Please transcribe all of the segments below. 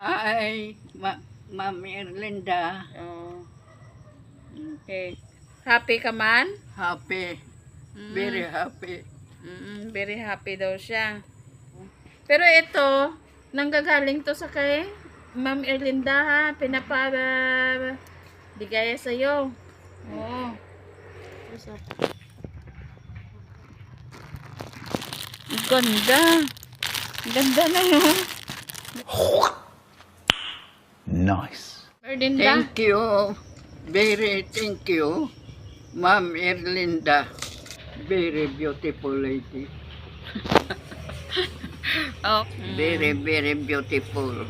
Ay, ma Ma'am Erlinda, Oh. Okay. Happy ka man? happy. Mm. Very happy. Mm, very happy daw siya. Pero ito, nanggagaling to sa kay Ma'am Erlinda ha. Pinapa bigaya sa'yo. Oo. Ang Ganda. Ganda na yun. Nice. Erlinda. Thank you. Very thank you. Ma'am Erlinda. Very beautiful lady. Oh. Very, very beautiful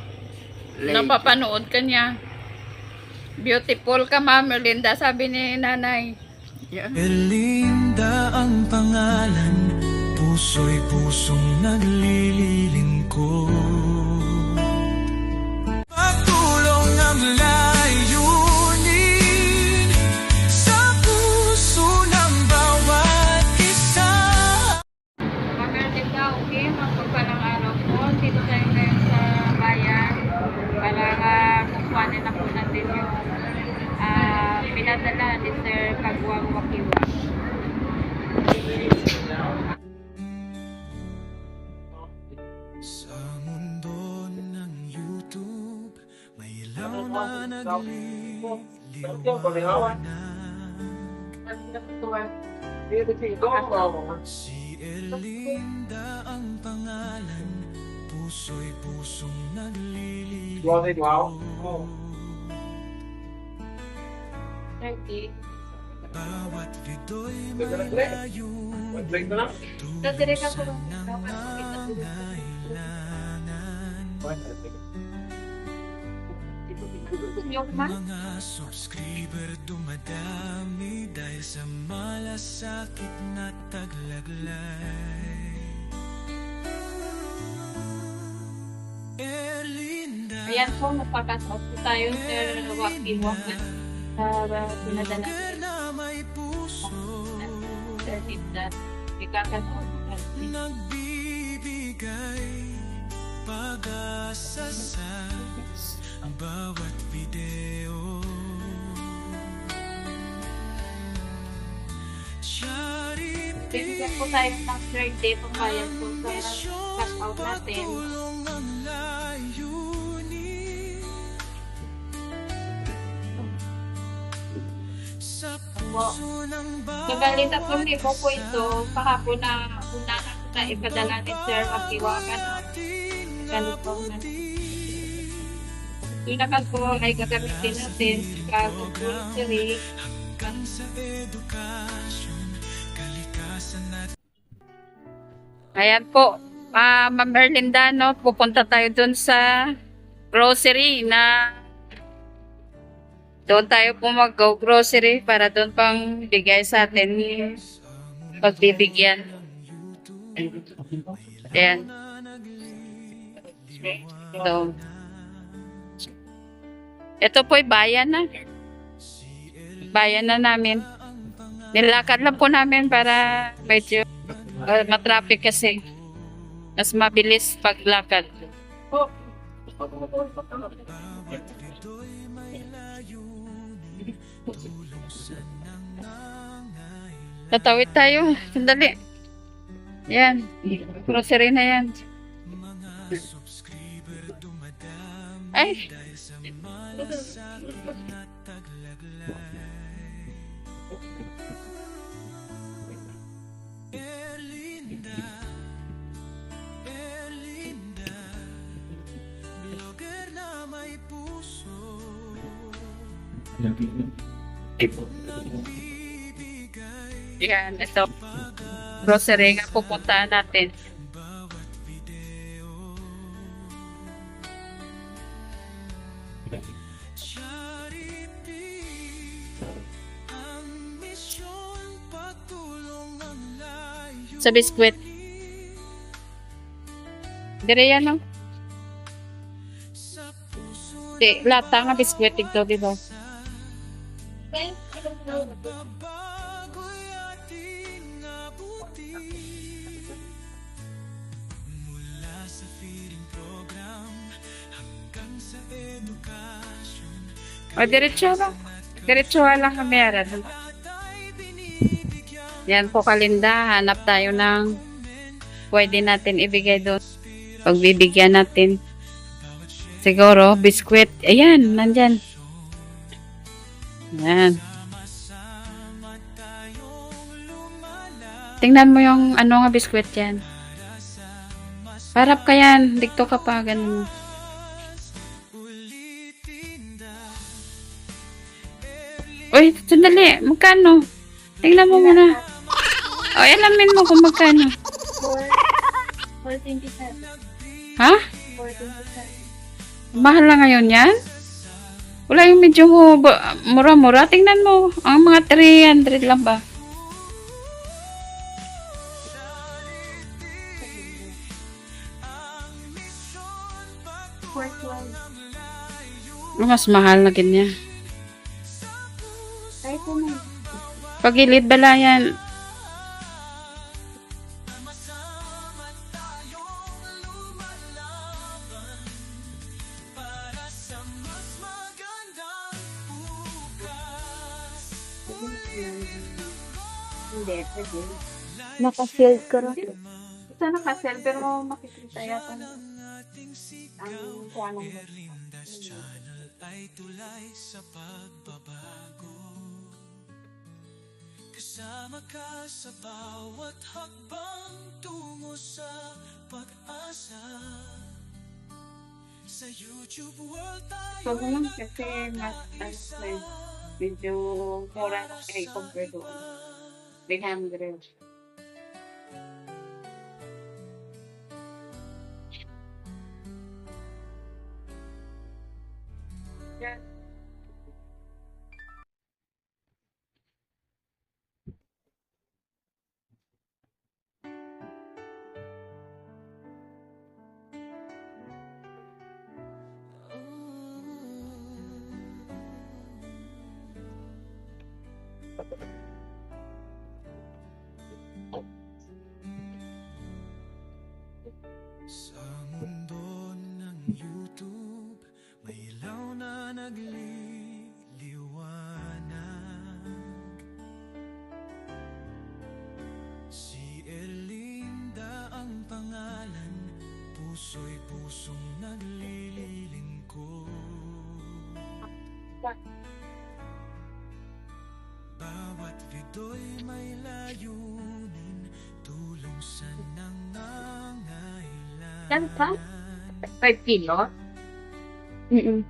lady. Napapanood ka niya. Beautiful ka, Ma'am Erlinda, sabi ni nanay. Yeah. Erlinda ang pangalan Puso'y pusong naglililing na. Nagliliwanag Si Erlinda ang pangalan Puso'y pusong naglililing Bawat video'y may layunin Tulusan ng nangangailangan Mga subscriber dumadami Dahil sa malasakit na taglaglay Erlinda Ayan po, magpapasok po tayo Sir Wakiwa sa uh, pinadala may puso Sir Linda. Ikakanood natin. Nagbibigay pag-asa sa bawat video Bibigyan po tayo ng third day pambayad po sa cash out natin. Patulong ang layunin Sa puso ng So, bali tatlong libo po ito. Kahapon na una na po na ipadala ni Sir Wakiwa. Ano? Ganito na. Yung po ay gagamitin natin sa grocery. Kalikasan at Ayan po. Ah, Ma'am Erlinda, no, pupunta tayo dun sa grocery na doon tayo po mag-go grocery para doon pang bigay sa atin pagbibigyan. Ayan. So, ito po'y bayan na. Bayan na namin. Nilakad lang po namin para medyo uh, matraffic kasi. Mas mabilis paglakad. Tatawid tayo. Sandali. Yan. Grocery na yan. Ay. Yan. Ito. Grocery nga pupuntahan natin. bawat video. Sa biskwit. Dire yan, no? Di, lata nga biskwit ito, di ba? O, diretso ba? Diretso lang kami. Yan po, Kalinda. Hanap tayo ng pwede natin ibigay doon. Pagbibigyan natin. Siguro, biskwit. Ayan, nandyan. Ayan. Tingnan mo yung ano nga biskwit yan. Parap ka yan. Dikto ka pa. Ganun. Uy, sandali. Magkano? Tingnan mo muna. O, alamin mo kung magkano. 427. Ha? 427. Mahal na ngayon yan? Wala yung medyo mura-mura. Tingnan mo. Ang mga 300 lang ba? Mas mahal na ganyan. Pagilid bala yan. Hindi, pwede. Naka-shield ko rin. Ito nakasel pero makikita yata. Ang kuha ng ay tulay sa pagbabago Kasama ka sa bawat hakbang tungo sa pag-asa Sa YouTube world tayo So, lang kasi mas, ano medyo mura kay compare doon. 300. Yan. Bawat video'y may layunin Tulong sa nangangailangan Yan pa? 5 kilo? Mm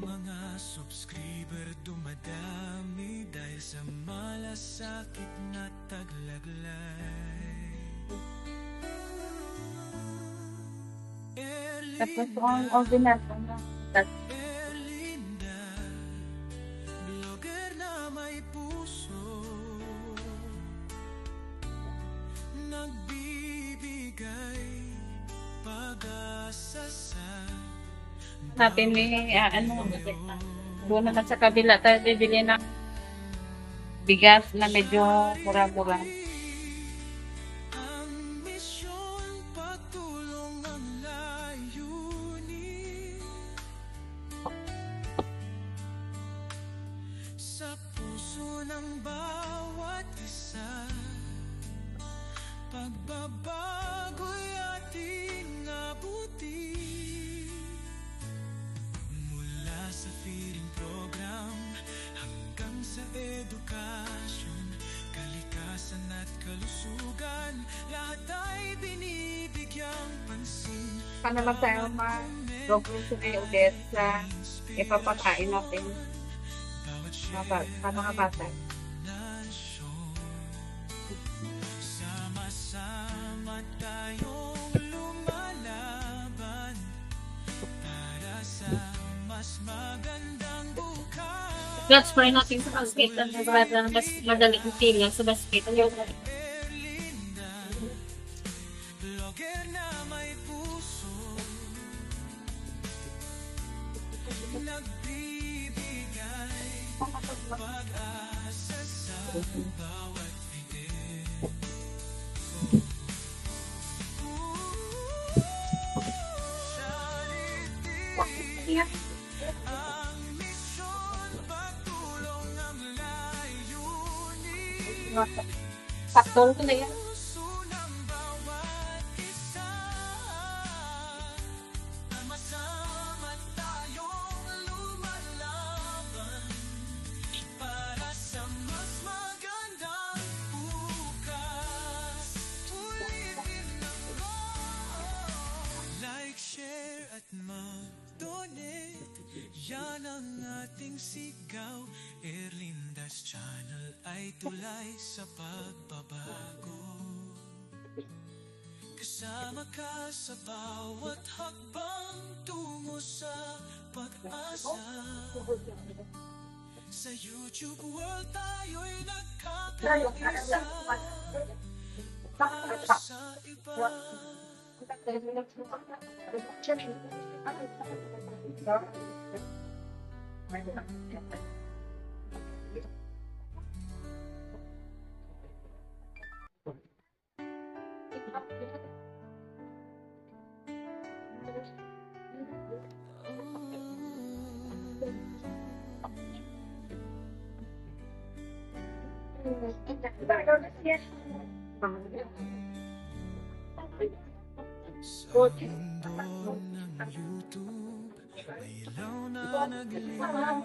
Mga subscriber dumadami dahil sa malasakit na taglaglay. Tapos ang ordinary na. Tapos, natin ni, ah, ano, doon naman sa kabila tayo bibili ng bigas na medyo mura-mura. Kalusugan. Lahat ay binibigyang pansin. Paano lang tayo mag-grocery ulit sa ipapakain natin. Sa mga bata. Sama-sama tayong lumalaban Para sa mas magandang bukas. Transfer natin sa basket. Ang mas madaling pila sa basket. Erlinda Iya. Sakto na yan. Sa YouTube world tayo'y nagkakaisa Sa iba Sa mundo May nagliliwanag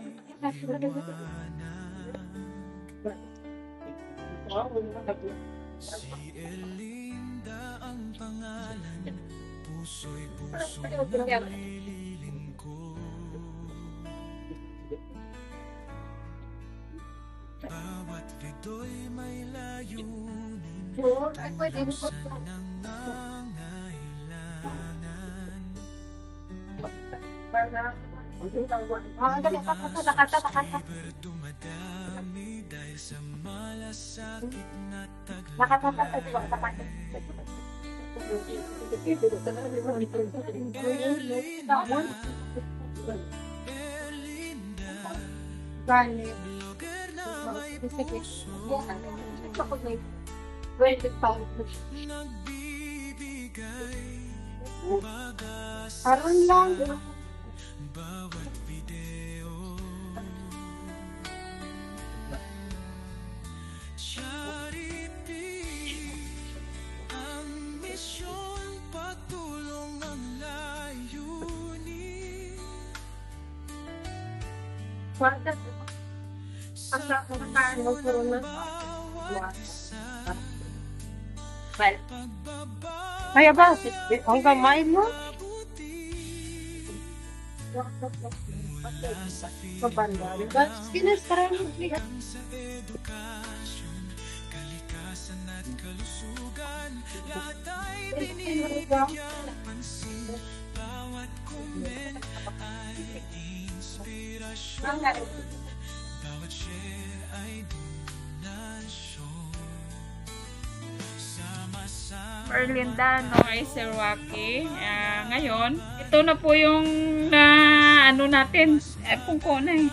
Si Erlinda ang pangalan Puso'y puso na nililingkod Bawat video'y may layunin Sa nangangailangan Nagbibigay Karon lang. Bawat video Charity Ang misyon Patulong ang layunin Sa bawat isa Pagbabago Kaya ba? Ang kamay mo? Kabanda. Diba? Sinasara mo. sa edukasyon Kalikasan at kalusugan Lahat ay binibigyan pansin Bawat comment ay inspirasyon Bawat share ay donasyon Sama-sama Erlinda, no, ay Sir Waki. Ah, ngayon, ito na po yung na ano natin. Eh, kung ko na eh.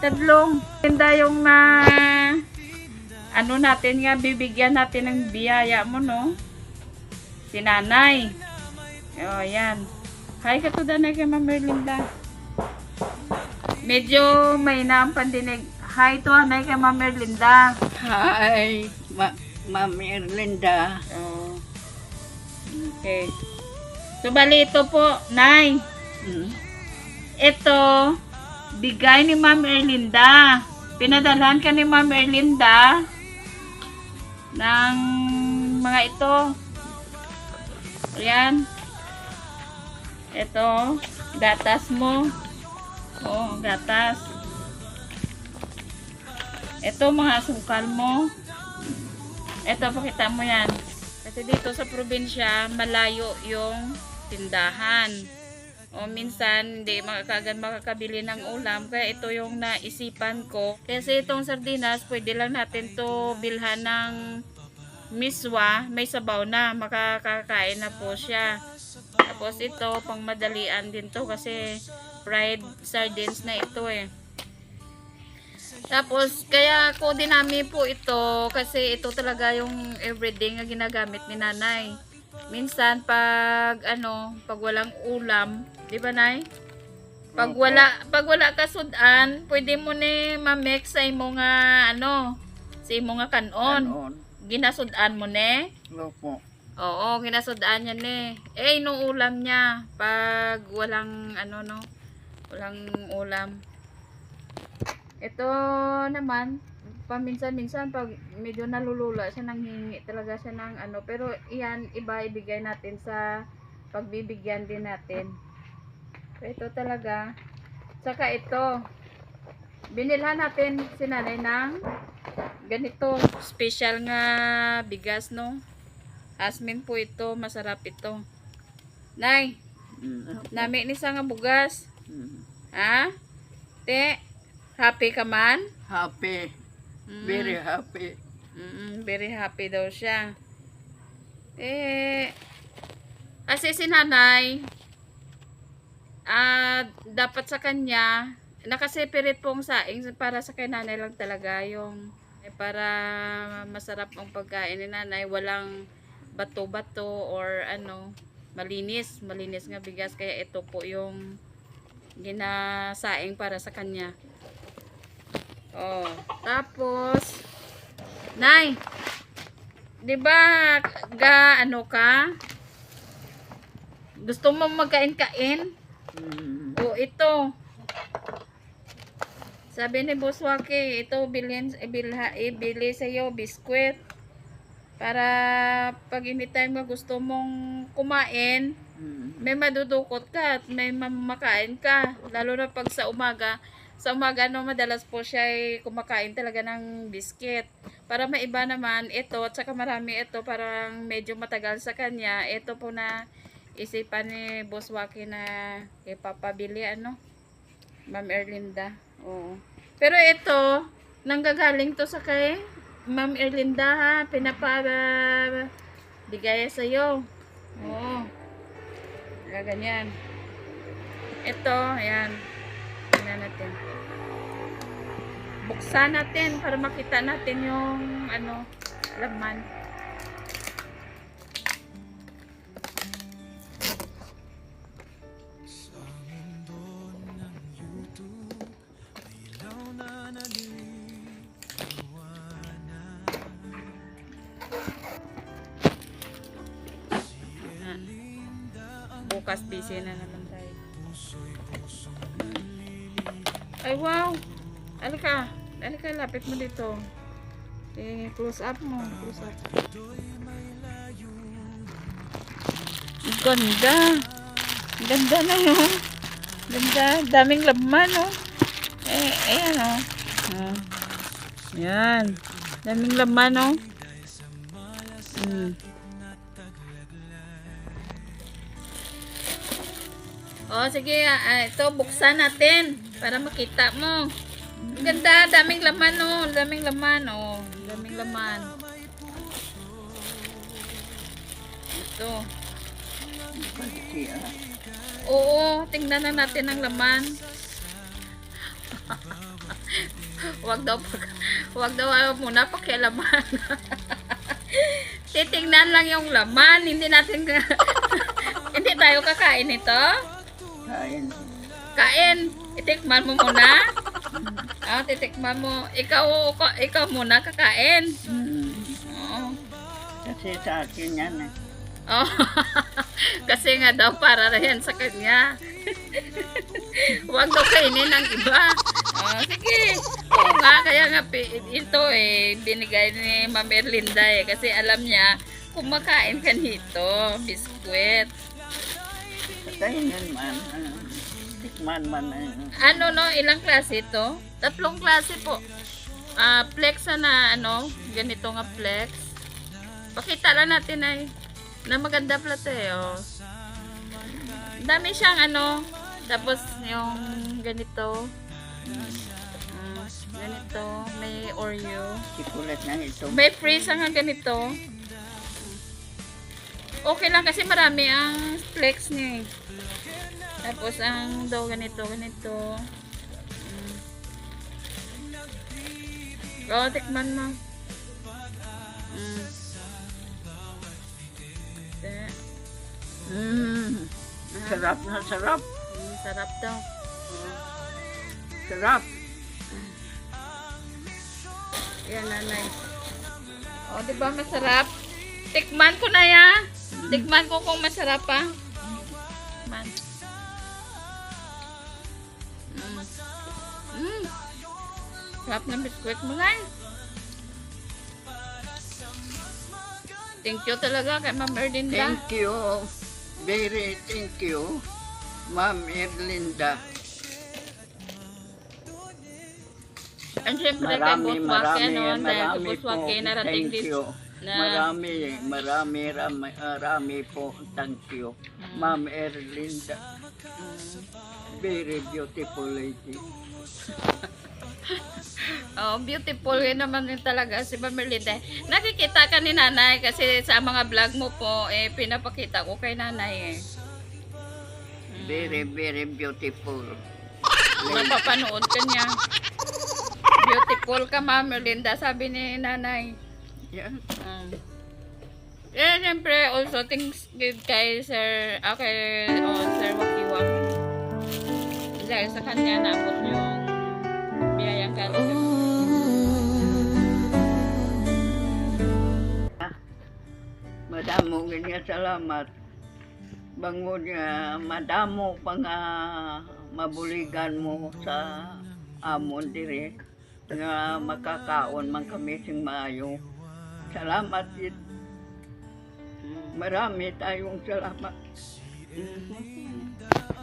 Tadlong. Erlinda yung na ano natin nga, bibigyan natin ng biyaya mo, no? Si nanay. O, yan. Hi ka to danay kay Ma'am Erlinda. Medyo may na ang pandinig. Hi to anay kay Ma'am Erlinda. Hi, Ma Ma'am Erlinda. Oh. Okay. So, bali ito po, Nay. Hmm. Ito, bigay ni Ma'am Erlinda. Pinadalhan ka ni Ma'am Erlinda ng mga ito. Ayan. Ito, gatas mo. Oh, gatas. Ito, mga sukal mo. Ito, pakita mo yan. Kasi dito sa probinsya, malayo yung tindahan. O minsan, hindi makakagan makakabili ng ulam. Kaya ito yung naisipan ko. Kasi itong sardinas, pwede lang natin to bilhan ng miswa. May sabaw na. Makakakain na po siya. Tapos ito, pang madalian din to kasi fried sardines na ito eh. Tapos, kaya ko dinami po ito kasi ito talaga yung everyday nga ginagamit ni nanay. Minsan, pag ano, pag walang ulam, di ba nay? Pag wala, pag wala ka sudan, pwede mo ni ma-mix sa imo nga ano, sa imo nga kanon. Ginasudan mo ne. Opo. Oo, ginasudan niya ne. Eh, nung ulam niya, pag walang ano no, walang ulam. Ito naman, paminsan-minsan pag medyo nalulula siya nanghingi talaga siya ng ano, pero iyan iba ibigay natin sa pagbibigyan din natin. Ito talaga. Tsaka ito, binilhan natin si nanay ng ganito, special nga bigas, no? Asmin po ito, masarap ito. Nay, Mm, nami ni sa nga bugas. Mm. Ha? Te, happy ka man? Happy. Mm. Very happy. Mm, very happy daw siya. Eh, kasi si nanay, ah, dapat sa kanya, nakaseparate pong saing para sa kay nanay lang talaga yung eh, para masarap ang pagkain ni nanay, walang bato-bato or ano, malinis, malinis nga bigas kaya ito po yung ginasaing para sa kanya. Oh, tapos Nay, 'di ba ga ano ka? Gusto mo magkain-kain? Mm. O ito. Sabi ni Boss Waki, ito bilhin ibilha ibili sa iyo biskwit. Para pag anytime mo gusto mong kumain, Mm. may madudukot ka at may mamakain ka. Lalo na pag sa umaga. Sa umaga, no, madalas po siya ay kumakain talaga ng biscuit. Para maiba naman, ito, at saka marami ito, parang medyo matagal sa kanya. Ito po na isipan ni Boss Waki na ipapabili, ano, Ma'am Erlinda. Oo. Pero ito, nanggagaling to sa kay Ma'am Erlinda, ha? Pinapa, bigay sa iyo. Oo. Gaganyan. Ito, ayan. Natin. Buksan natin para makita natin yung ano, laman. Alika. Alika, lapit mo dito. Eh, close up mo. Close up. Ganda. Ganda na yun. Ganda. Daming laman, oh. Eh, ayan, oh. Ah. Yan. Daming laman, oh. Hmm. Oh, sige, ah, ito buksan natin para makita mo. Ang ganda, daming laman oh, daming laman oh, daming laman. Ito. Oo, tingnan na natin ang laman. wag daw wag daw muna pakialaman. Titingnan lang yung laman, hindi natin hindi tayo kakain ito. Kain. Kain, itikman mo muna. Ah, titikman mo. Ikaw, ikaw, ikaw muna kakain. Mm. Oo. Kasi sa akin yan eh. Oh. Kasi nga daw para yan sa kanya. Huwag daw kainin ng iba. Oh, sige. Oo nga, kaya nga ito eh, binigay ni Ma'am Erlinda eh. Kasi alam niya, kumakain ka nito, biskwit. Kainin man. ah, Tikman man. eh. Ano no, ilang klase ito? Tatlong klase po. Ah, flex na ano, ganito nga flex. Pakita lang natin ay na maganda plato eh, oh. Dami siyang ano, tapos yung ganito. Mm, ganito, may Oreo. Sikulat na ito. May freeze nga ganito. Okay lang kasi marami ang flex niya eh. Tapos ang daw ganito, ganito. Mm. Oo, tikman mo. Mm. Eh, Mm. Sarap na sarap. mm, sarap daw. Sarap. Yan, nanay. O, di ba masarap? Tikman ko na ya. Tikman ko kung masarap pa. Tikman. Sarap ng biskwit mo lang. Thank you talaga kay Ma'am Erlinda. Thank you. Very thank you. Ma'am Erlinda. And syempre kay Marami, Boss Waki, marami, ano, dahil kay marami Boss po. Waki narating Thank dito. Na- Marami, marami, marami, marami po. Thank you. Ma'am Erlinda. Very beautiful lady. Oh, beautiful yun naman din talaga si Ma'am Erlinda. Nakikita ka ni nanay kasi sa mga vlog mo po, eh, pinapakita ko kay nanay eh. Very, very beautiful. Napapanood ka niya. Beautiful ka, Ma'am Erlinda, sabi ni nanay. Yeah. Um, eh, siyempre, also, thanks give kay Sir, ah, kay oh, Sir Wakiwak. Dahil sa kanya, naabot yung biyayang kaloob. Madamo nga salamat. Bangod nga madamo pa nga mabuligan mo sa amon dire nga makakaon man kami sing maayo. Salamat yun. Marami tayong salamat.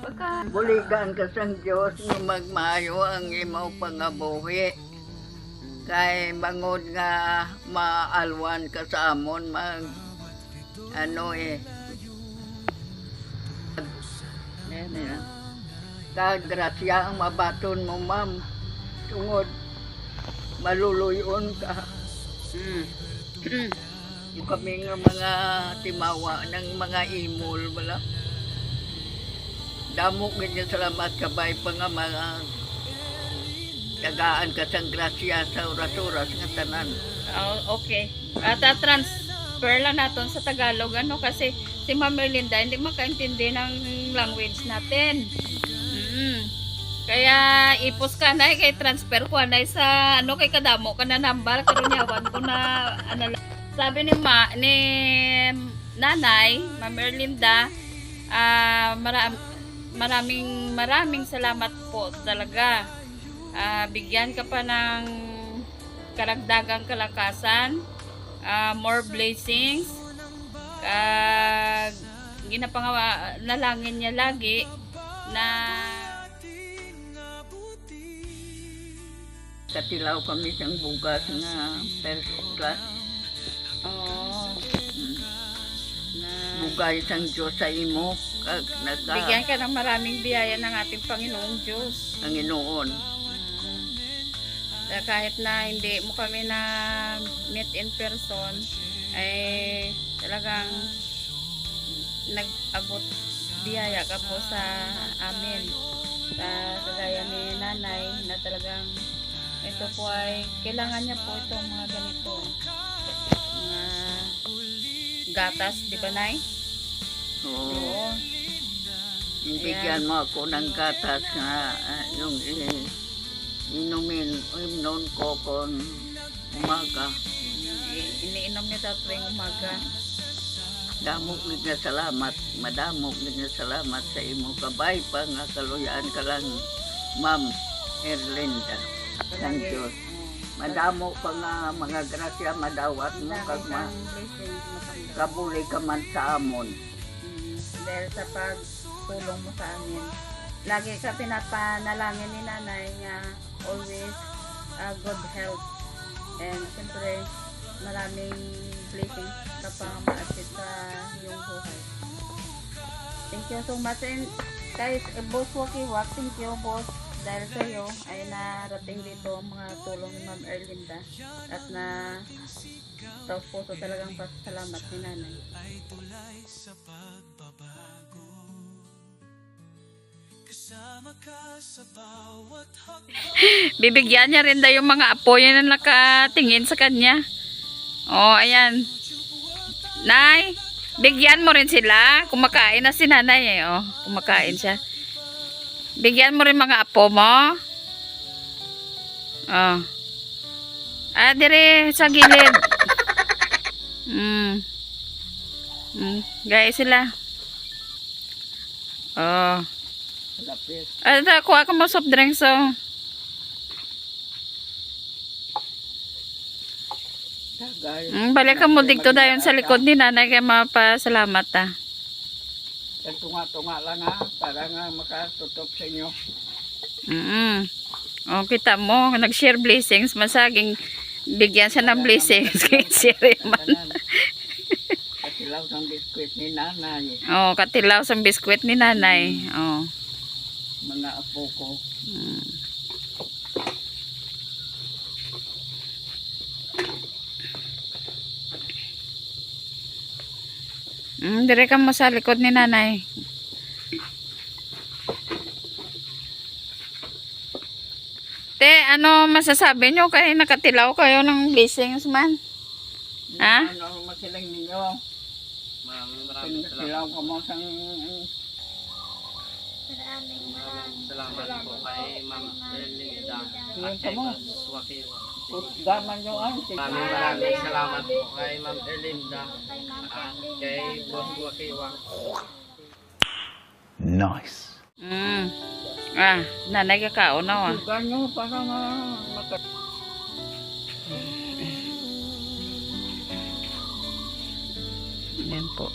Pagka, Buligan ka sang Diyos nga magmaayo ang imaw pangabuhi. Kay bangod nga maalwan ka sa amon mag ano eh Yan, yan. Kag grasya ang mabaton mo ma'am. Tungod maluluyon ka. Yung kami nga mga timawa ng mga imol wala. Damo ganyan salamat kabay pa nga mga tagaan ka sang grasya sa oras-oras nga tanan. oh, okay. At uh, transfer lang natin sa Tagalog, ano, kasi si Ma'am Erlinda hindi makaintindi ng language natin. Mm. Kaya ipos ka na, kay transfer ko na sa, ano, kay kadamo ka na number, karunyawan ko na, ano, sabi ni ma, ni nanay, Ma'am Erlinda, ah, maram, maraming, maraming salamat po talaga. Ah, bigyan ka pa ng karagdagang kalakasan, ah, more blessings, kag ginapangawa nalangin niya lagi na Katilaw kami sang bugas nga first class. oh, na Bugay sang Diyos sa imo. Kag nagka bigyan ka ng maraming biyaya ng ating Panginoong Diyos. ang inoon. Kaya kahit na hindi mo kami na meet in person, ay talagang nag-abot biyaya ka po sa amin. Sa kagaya ni nanay na talagang ito po ay kailangan niya po itong mga ganito. Mga gatas, di ba nay? Oo. Oo. Bigyan mo ako ng gatas nga ah, yung eh, inumin, inom ko kon umaga. Iniinom niya sa tuwing umaga. Damo gid nga salamat, madamo gid nga salamat sa imo kabay pa nga kaluyaan ka lang, Ma'am Erlinda. Thank you. Madamo pa nga mga grasya madawat mo kag ma kabuli ka man sa amon. Mm, dahil sa pagtulong mo sa amin. Lagi ka pinapanalangin ni nanay nga always uh, good health. And siyempre, maraming blessings ka pa ma-achieve sa iyong buhay. Thank you so much. And guys, Boss Wakiwak, thank you boss. Dahil sa iyo ay narating dito ang mga tulong ni Ma'am Erlinda at na taos puso talagang pasalamat ni nanay. ay tulay sa pagbabago Kasama ka sa bawat Bibigyan niya rin daw yung mga apo niya na nakatingin sa kanya. Oh, ayan. Nay, bigyan mo rin sila. Kumakain na si nanay eh. Oh, kumakain siya. Bigyan mo rin mga apo mo. Oh. Ah, dire sa gilid. Mm. Mm. Gaya sila. Oh. Ah, da, kuha ka mo soft drinks, oh. Mm, balik ka mo dito dayon sa likod ni nanay kay mapasalamat ta. Tunga-tunga lang ha, para nga makatutok sa inyo. Mm. Oh, kita mo, nag-share blessings, masaging bigyan siya ng blessings kay share man. Tanan. Kasilaw ng biskwit ni nanay, Oh, katilaw sa biskwit ni nanay. Oh. mga apo ko. Mm, dire ka mo sa likod ni nanay. Te, ano masasabi nyo kay nakatilaw kayo ng blessings man? Ha? Ano masilang ninyo? Maraming maraming salamat. ka mo Maraming salamat po kay Ma'am Erlinda at ka kay. Boss Wakiwa. Kusgaman nyo ang Maraming maraming salamat po kay Ma'am Erlinda at kay Boss Wakiwa. Nice. Mm. Ah, nanay ka kauna ah. Kusgan nyo para nga maka... Yan po.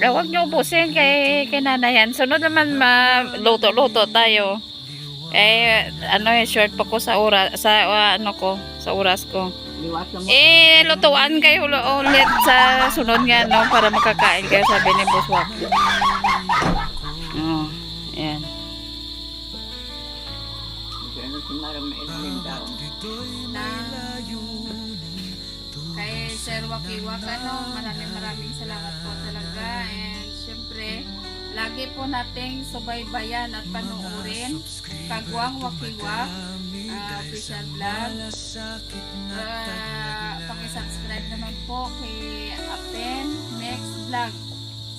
Eh, huwag niyo ubusin kay, kay nanayan. Sunod naman ma-luto-luto tayo. Eh, ano eh, short pa ko sa oras, sa ah, ano ko, sa oras ko. Eh, lutuan kayo ul- ulit sa sunod nga, no, para makakain kayo, sabi ni Boss Wak. Oh, yan. Ano si Maram Erlinda. Kay Sir Wakiwak, ano, maraming maraming salamat po talaga. And syempre, lagi po nating subaybayan at panuorin. Kagwang Wakiwak, uh, official vlog. Uh, pakisubscribe naman po kay Apen Next Vlog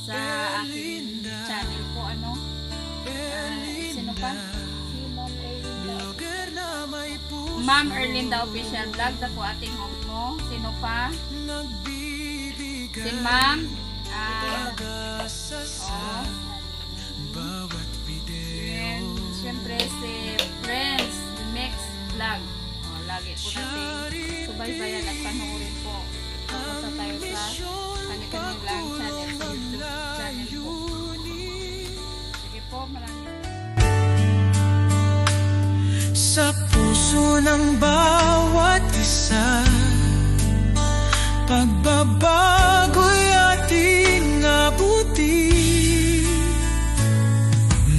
sa aking channel po, ano. Uh, sino pa? Si Ma'am Erlinda. Ma'am Erlinda Official Vlog, na po ating home. Sino pa? Si Ma'am. Ah, oh. And syempre si Friends Mix Vlog. Oh, lagi po natin subaybayan at panoorin po. Punta tayo sa kanya-kanilang channel sa YouTube channel po. Sige po, maraming Sa puso ng bawat isa Pagbabago'y ating abuti.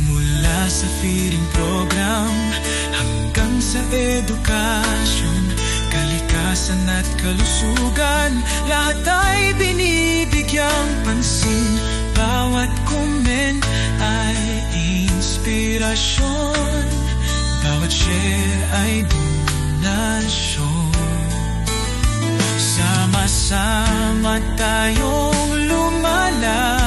Mula sa feeding program Hanggang sa edukasyon Kalikasan at kalusugan Lahat ay binibigyang pansin. Bawat comment ay inspirasyon. Bawat share ay donasyon Sama-sama tayong lumalang